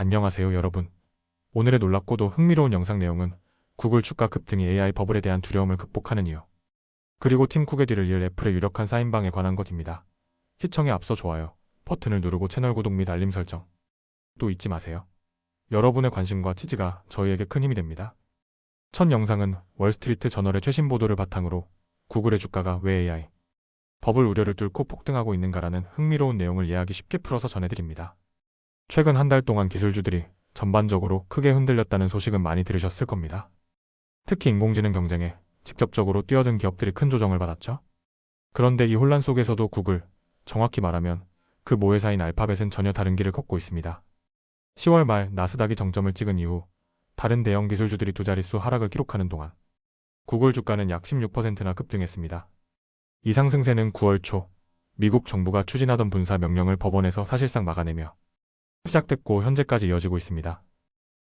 안녕하세요 여러분. 오늘의 놀랍고도 흥미로운 영상 내용은 구글 주가 급등이 AI 버블에 대한 두려움을 극복하는 이유. 그리고 팀 쿡의 뒤를 이을 애플의 유력한 사인방에 관한 것입니다. 시청에 앞서 좋아요 버튼을 누르고 채널 구독 및 알림 설정. 또 잊지 마세요. 여러분의 관심과 지지가 저희에게 큰 힘이 됩니다. 첫 영상은 월스트리트 저널의 최신 보도를 바탕으로 구글의 주가가 왜 AI 버블 우려를 뚫고 폭등하고 있는가라는 흥미로운 내용을 이해하기 쉽게 풀어서 전해드립니다. 최근 한 달 동안 기술주들이 전반적으로 크게 흔들렸다는 소식은 많이 들으셨을 겁니다. 특히 인공지능 경쟁에 직접적으로 뛰어든 기업들이 큰 조정을 받았죠. 그런데 이 혼란 속에서도 구글, 정확히 말하면 그 모회사인 알파벳은 전혀 다른 길을 걷고 있습니다. 10월 말 나스닥이 정점을 찍은 이후 다른 대형 기술주들이 두 자릿수 하락을 기록하는 동안 구글 주가는 약 16%나 급등했습니다. 이 상승세는 9월 초 미국 정부가 추진하던 분사 명령을 법원에서 사실상 막아내며 시작됐고 현재까지 이어지고 있습니다.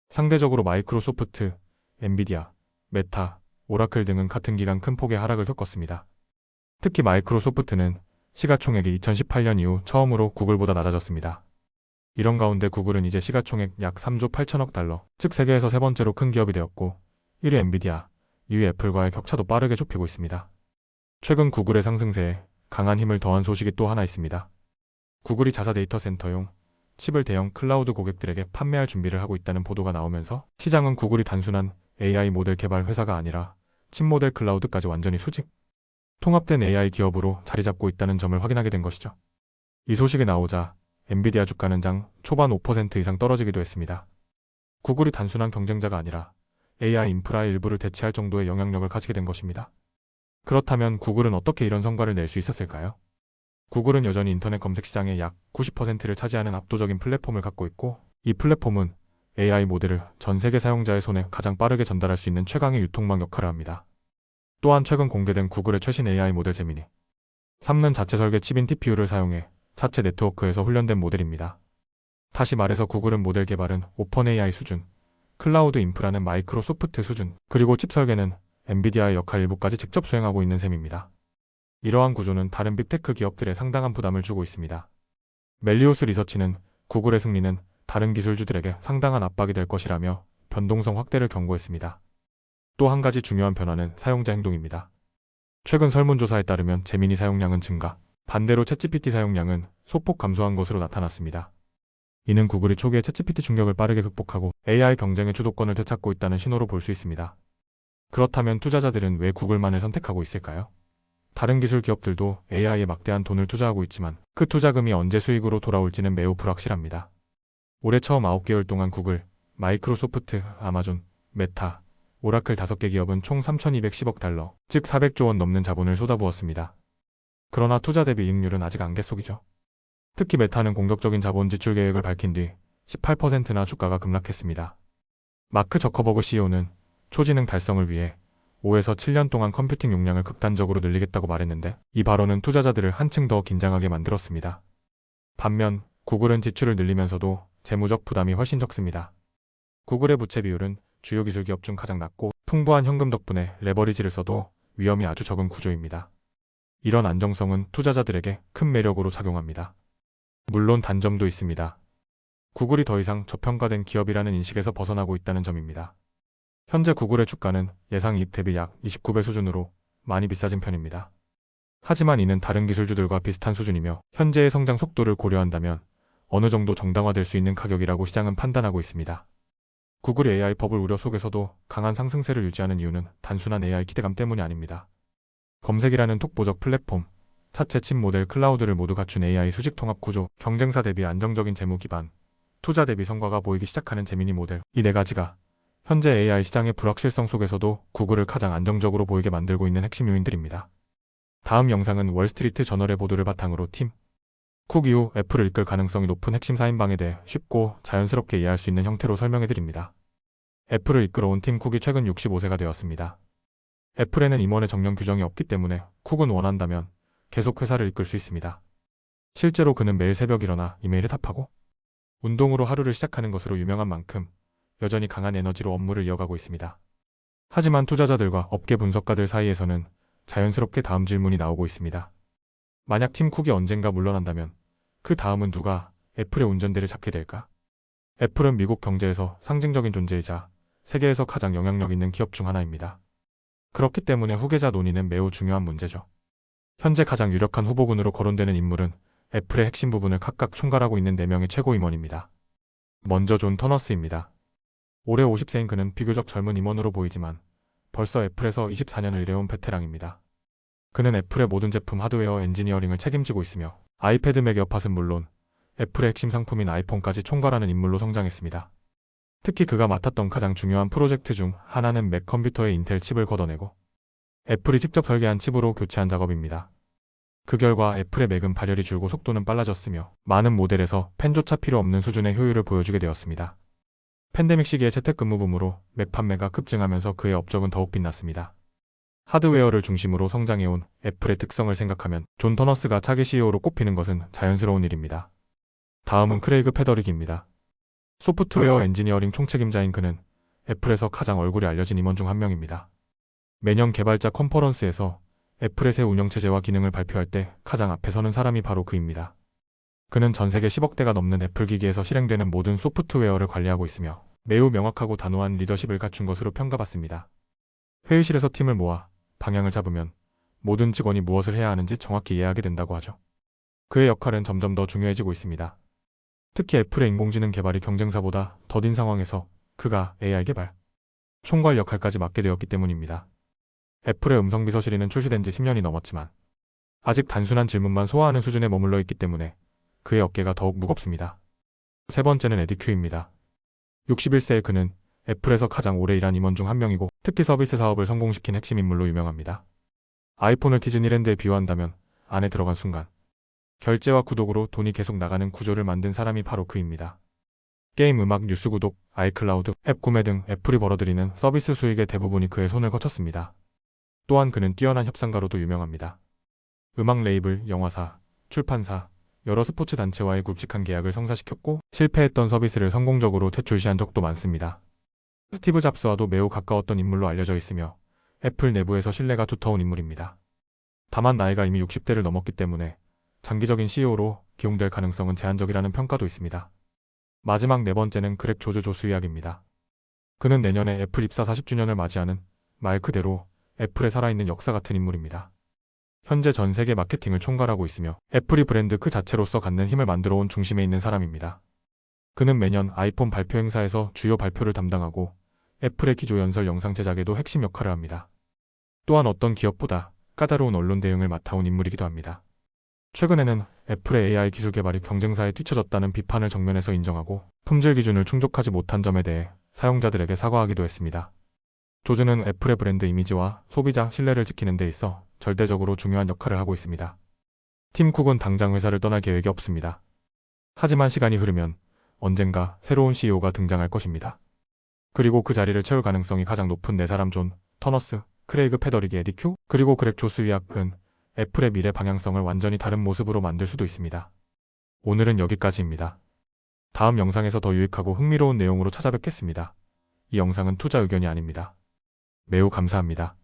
상대적으로 마이크로소프트, 엔비디아, 메타, 오라클 등은 같은 기간 큰 폭의 하락을 겪었습니다. 특히 마이크로소프트는 시가총액이 2018년 이후 처음으로 구글보다 낮아졌습니다. 이런 가운데 구글은 이제 시가총액 약 3조 8천억 달러, 즉 세계에서 세 번째로 큰 기업이 되었고 1위 엔비디아, 2위 애플과의 격차도 빠르게 좁히고 있습니다. 최근 구글의 상승세에 강한 힘을 더한 소식이 또 하나 있습니다. 구글이 자사 데이터 센터용 칩을 대형 클라우드 고객들에게 판매할 준비를 하고 있다는 보도가 나오면서 시장은 구글이 단순한 AI 모델 개발 회사가 아니라 칩 모델 클라우드까지 완전히 수직, 통합된 AI 기업으로 자리 잡고 있다는 점을 확인하게 된 것이죠. 이 소식이 나오자 엔비디아 주가는 장 초반 5% 이상 떨어지기도 했습니다. 구글이 단순한 경쟁자가 아니라 AI 인프라의 일부를 대체할 정도의 영향력을 가지게 된 것입니다. 그렇다면 구글은 어떻게 이런 성과를 낼 수 있었을까요? 구글은 여전히 인터넷 검색 시장의 약 90%를 차지하는 압도적인 플랫폼을 갖고 있고 이 플랫폼은 AI 모델을 전 세계 사용자의 손에 가장 빠르게 전달할 수 있는 최강의 유통망 역할을 합니다. 또한 최근 공개된 구글의 최신 AI 모델 제미니 3는 자체 설계 칩인 TPU를 사용해 자체 네트워크에서 훈련된 모델입니다. 다시 말해서 구글은 모델 개발은 오픈 AI 수준, 클라우드 인프라는 마이크로소프트 수준, 그리고 칩 설계는 엔비디아의 역할 일부까지 직접 수행하고 있는 셈입니다. 이러한 구조는 다른 빅테크 기업들에 상당한 부담을 주고 있습니다. 멜리오스 리서치는 구글의 승리는 다른 기술주들에게 상당한 압박이 될 것이라며 변동성 확대를 경고했습니다. 또 한 가지 중요한 변화는 사용자 행동입니다. 최근 설문조사에 따르면 제미니 사용량은 증가, 반대로 챗GPT 사용량은 소폭 감소한 것으로 나타났습니다. 이는 구글이 초기에 챗GPT 충격을 빠르게 극복하고 AI 경쟁의 주도권을 되찾고 있다는 신호로 볼 수 있습니다. 그렇다면 투자자들은 왜 구글만을 선택하고 있을까요? 다른 기술 기업들도 AI에 막대한 돈을 투자하고 있지만 그 투자금이 언제 수익으로 돌아올지는 매우 불확실합니다. 올해 처음 9개월 동안 구글, 마이크로소프트, 아마존, 메타, 오라클 5개 기업은 총 3,210억 달러, 즉 400조 원 넘는 자본을 쏟아부었습니다. 그러나 투자 대비 이익률은 아직 안개 속이죠. 특히 메타는 공격적인 자본 지출 계획을 밝힌 뒤 18%나 주가가 급락했습니다. 마크 저커버그 CEO는 초지능 달성을 위해 5에서 7년 동안 컴퓨팅 용량을 극단적으로 늘리겠다고 말했는데 이 발언은 투자자들을 한층 더 긴장하게 만들었습니다. 반면 구글은 지출을 늘리면서도 재무적 부담이 훨씬 적습니다. 구글의 부채 비율은 주요 기술 기업 중 가장 낮고 풍부한 현금 덕분에 레버리지를 써도 위험이 아주 적은 구조입니다. 이런 안정성은 투자자들에게 큰 매력으로 작용합니다. 물론 단점도 있습니다. 구글이 더 이상 저평가된 기업이라는 인식에서 벗어나고 있다는 점입니다. 현재 구글의 주가는 예상 이익 대비 약 29배 수준으로 많이 비싸진 편입니다. 하지만 이는 다른 기술주들과 비슷한 수준이며 현재의 성장 속도를 고려한다면 어느 정도 정당화될 수 있는 가격이라고 시장은 판단하고 있습니다. 구글이 AI 버블 우려 속에서도 강한 상승세를 유지하는 이유는 단순한 AI 기대감 때문이 아닙니다. 검색이라는 독보적 플랫폼, 차체 칩 모델 클라우드를 모두 갖춘 AI 수직 통합 구조, 경쟁사 대비 안정적인 재무 기반, 투자 대비 성과가 보이기 시작하는 재미니 모델, 이 네 가지가 현재 AI 시장의 불확실성 속에서도 구글을 가장 안정적으로 보이게 만들고 있는 핵심 요인들입니다. 다음 영상은 월스트리트 저널의 보도를 바탕으로 팀, 쿡 이후 애플을 이끌 가능성이 높은 핵심 사인방에 대해 쉽고 자연스럽게 이해할 수 있는 형태로 설명해 드립니다. 애플을 이끌어온 팀 쿡이 최근 65세가 되었습니다. 애플에는 임원의 정년 규정이 없기 때문에 쿡은 원한다면 계속 회사를 이끌 수 있습니다. 실제로 그는 매일 새벽 일어나 이메일을 답하고 운동으로 하루를 시작하는 것으로 유명한 만큼 여전히 강한 에너지로 업무를 이어가고 있습니다. 하지만 투자자들과 업계 분석가들 사이에서는 자연스럽게 다음 질문이 나오고 있습니다. 만약 팀 쿡이 언젠가 물러난다면 그 다음은 누가 애플의 운전대를 잡게 될까? 애플은 미국 경제에서 상징적인 존재이자 세계에서 가장 영향력 있는 기업 중 하나입니다. 그렇기 때문에 후계자 논의는 매우 중요한 문제죠. 현재 가장 유력한 후보군으로 거론되는 인물은 애플의 핵심 부분을 각각 총괄하고 있는 4명의 최고 임원입니다. 먼저 존 터너스입니다. 올해 50세인 그는 비교적 젊은 임원으로 보이지만 벌써 애플에서 24년을 일해온 베테랑입니다. 그는 애플의 모든 제품 하드웨어 엔지니어링을 책임지고 있으며 아이패드 맥 에어팟은 물론 애플의 핵심 상품인 아이폰까지 총괄하는 인물로 성장했습니다. 특히 그가 맡았던 가장 중요한 프로젝트 중 하나는 맥 컴퓨터의 인텔 칩을 걷어내고 애플이 직접 설계한 칩으로 교체한 작업입니다. 그 결과 애플의 맥은 발열이 줄고 속도는 빨라졌으며 많은 모델에서 펜조차 필요 없는 수준의 효율을 보여주게 되었습니다. 팬데믹 시기의 재택근무 붐으로 맥 판매가 급증하면서 그의 업적은 더욱 빛났습니다. 하드웨어를 중심으로 성장해온 애플의 특성을 생각하면 존 터너스가 차기 CEO로 꼽히는 것은 자연스러운 일입니다. 다음은 크레이그 페더릭입니다. 소프트웨어 엔지니어링 총책임자인 그는 애플에서 가장 얼굴이 알려진 임원 중 한 명입니다. 매년 개발자 컨퍼런스에서 애플의 새 운영체제와 기능을 발표할 때 가장 앞에 서는 사람이 바로 그입니다. 그는 전 세계 10억대가 넘는 애플 기기에서 실행되는 모든 소프트웨어를 관리하고 있으며 매우 명확하고 단호한 리더십을 갖춘 것으로 평가받습니다. 회의실에서 팀을 모아 방향을 잡으면 모든 직원이 무엇을 해야 하는지 정확히 이해하게 된다고 하죠. 그의 역할은 점점 더 중요해지고 있습니다. 특히 애플의 인공지능 개발이 경쟁사보다 더딘 상황에서 그가 AI 개발, 총괄 역할까지 맡게 되었기 때문입니다. 애플의 음성 비서실이는 출시된 지 10년이 넘었지만 아직 단순한 질문만 소화하는 수준에 머물러 있기 때문에 그의 어깨가 더욱 무겁습니다. 세 번째는 에디 큐입니다. 61세의 그는 애플에서 가장 오래 일한 임원 중 한 명이고 특히 서비스 사업을 성공시킨 핵심 인물로 유명합니다. 아이폰을 디즈니랜드에 비유한다면 안에 들어간 순간 결제와 구독으로 돈이 계속 나가는 구조를 만든 사람이 바로 그입니다. 게임, 음악, 뉴스 구독, 아이클라우드, 앱 구매 등 애플이 벌어들이는 서비스 수익의 대부분이 그의 손을 거쳤습니다. 또한 그는 뛰어난 협상가로도 유명합니다. 음악 레이블, 영화사, 출판사, 여러 스포츠 단체와의 굵직한 계약을 성사시켰고 실패했던 서비스를 성공적으로 퇴출시한 적도 많습니다. 스티브 잡스와도 매우 가까웠던 인물로 알려져 있으며 애플 내부에서 신뢰가 두터운 인물입니다. 다만 나이가 이미 60대를 넘었기 때문에 장기적인 CEO로 기용될 가능성은 제한적이라는 평가도 있습니다. 마지막 네 번째는 그렉 조즈 조스 이야기입니다. 그는 내년에 애플 입사 40주년을 맞이하는 말 그대로 애플의 살아있는 역사 같은 인물입니다. 현재 전 세계 마케팅을 총괄하고 있으며 애플이 브랜드 그 자체로서 갖는 힘을 만들어 온 중심에 있는 사람입니다. 그는 매년 아이폰 발표 행사에서 주요 발표를 담당하고 애플의 기조 연설 영상 제작에도 핵심 역할을 합니다. 또한 어떤 기업보다 까다로운 언론 대응을 맡아온 인물이기도 합니다. 최근에는 애플의 AI 기술 개발이 경쟁사에 뒤처졌다는 비판을 정면에서 인정하고 품질 기준을 충족하지 못한 점에 대해 사용자들에게 사과하기도 했습니다. 조즈는 애플의 브랜드 이미지와 소비자 신뢰를 지키는 데 있어 절대적으로 중요한 역할을 하고 있습니다. 팀 쿡은 당장 회사를 떠날 계획이 없습니다. 하지만 시간이 흐르면 언젠가 새로운 CEO가 등장할 것입니다. 그리고 그 자리를 채울 가능성이 가장 높은 네 사람 존, 터너스, 크레이그 페더릭의 에디 큐, 그리고 그렉 조스 위아크는 애플의 미래 방향성을 완전히 다른 모습으로 만들 수도 있습니다. 오늘은 여기까지입니다. 다음 영상에서 더 유익하고 흥미로운 내용으로 찾아뵙겠습니다. 이 영상은 투자 의견이 아닙니다. 매우 감사합니다.